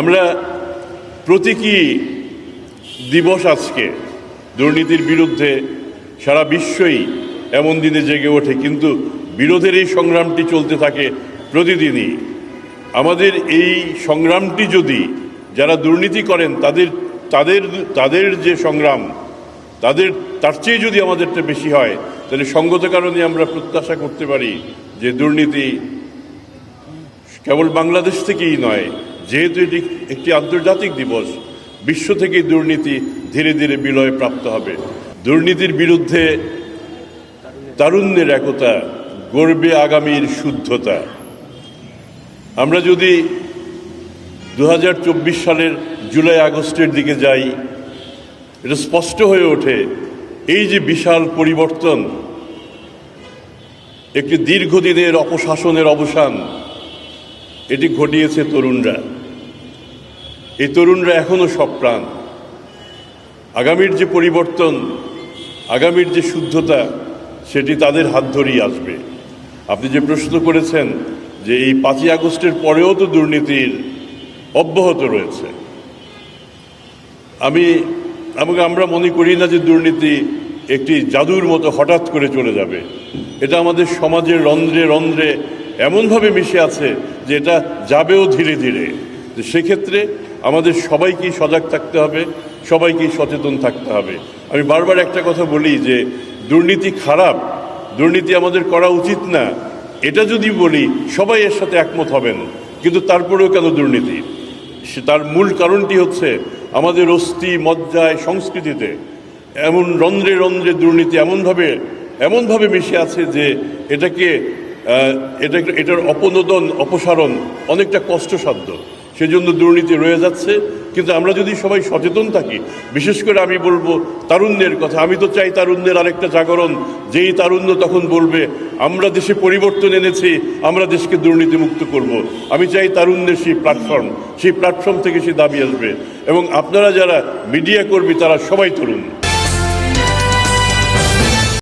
আমরা প্রতীকী দিবস আজকে, দুর্নীতির বিরুদ্ধে সারা বিশ্বই এমন দিনে জেগে ওঠে, কিন্তু বিরোধের এই সংগ্রামটি চলতে থাকে প্রতিদিনই। আমাদের এই সংগ্রামটি যদি যারা দুর্নীতি করেন, তাদের তাদের তাদের যে সংগ্রাম, তাদের, তার চেয়ে যদি আমাদেরটা বেশি হয়, তাহলে সঙ্গত কারণে আমরা প্রত্যাশা করতে পারি যে দুর্নীতি কেবল বাংলাদেশ থেকেই নয় যেহেতু এটি একটি আন্তর্জাতিক দিবস, বিশ্ব থেকে দুর্নীতি ধীরে ধীরে বিলয় প্রাপ্ত হবে। দুর্নীতির বিরুদ্ধে তারুণ্যের একতা গর্বে আগামীর শুদ্ধতা। আমরা যদি দু হাজার চব্বিশ সালের জুলাই আগস্টের দিকে যাই, এটা স্পষ্ট হয়ে ওঠে, এই যে বিশাল পরিবর্তন, একটি দীর্ঘদিনের অপশাসনের অবসান, এটি ঘটিয়েছে তরুণরা। এই তরুণরা এখনও সপ্রাণ আগামীর যে পরিবর্তন, আগামীর যে শুদ্ধতা, সেটি তাদের হাত ধরেই আসবে। আপনি যে প্রশ্ন করেছেন যে এই পাঁচই আগস্টের পরেও তো দুর্নীতির অব্যাহত রয়েছে। আমি, আমাকে আমরা মনে করি না যে দুর্নীতি একটি জাদুর মতো হঠাৎ করে চলে যাবে। এটা আমাদের সমাজের রন্ধ্রে রন্ধ্রে এমনভাবে মিশে আছে যে এটা যাবেও ধীরে ধীরে। সেক্ষেত্রে আমাদের সবাইকেই সজাগ থাকতে হবে, সবাইকেই সচেতন থাকতে হবে। আমি বারবার একটা কথা বলি যে, দুর্নীতি খারাপ, দুর্নীতি আমাদের করা উচিত না। এটা যদি বলি, সবাই এর সাথে একমত হবেন, কিন্তু তারপরেও কেন দুর্নীতি? সে তার মূল কারণটি হচ্ছে, আমাদের অস্থি, মজ্জায় সংস্কৃতিতে এমন রন্ধ্রে রন্ধ্রে দুর্নীতি এমনভাবে এমনভাবে মিশে আছে যে, এটাকে এটা এটার অপনোদন, অপসারণ অনেকটা কষ্টসাধ্য। সেজন্য দুর্নীতি রয়ে যাচ্ছে। কিন্তু আমরা যদি সবাই সচেতন থাকি, বিশেষ করে আমি বলব তারুণ্যের কথা। আমি তো চাই তারুণ্যের আরেকটা জাগরণ। যেই তারুণ্য তখন বলবে, আমরা দেশে পরিবর্তন এনেছি, আমরা দেশকে দুর্নীতিমুক্ত করব। আমি চাই তারুণ্যের সেই প্ল্যাটফর্ম সেই প্ল্যাটফর্ম থেকে সে দাবি আসবে। এবং আপনারা যারা মিডিয়া কর্মী, তারা সবাই তরুণ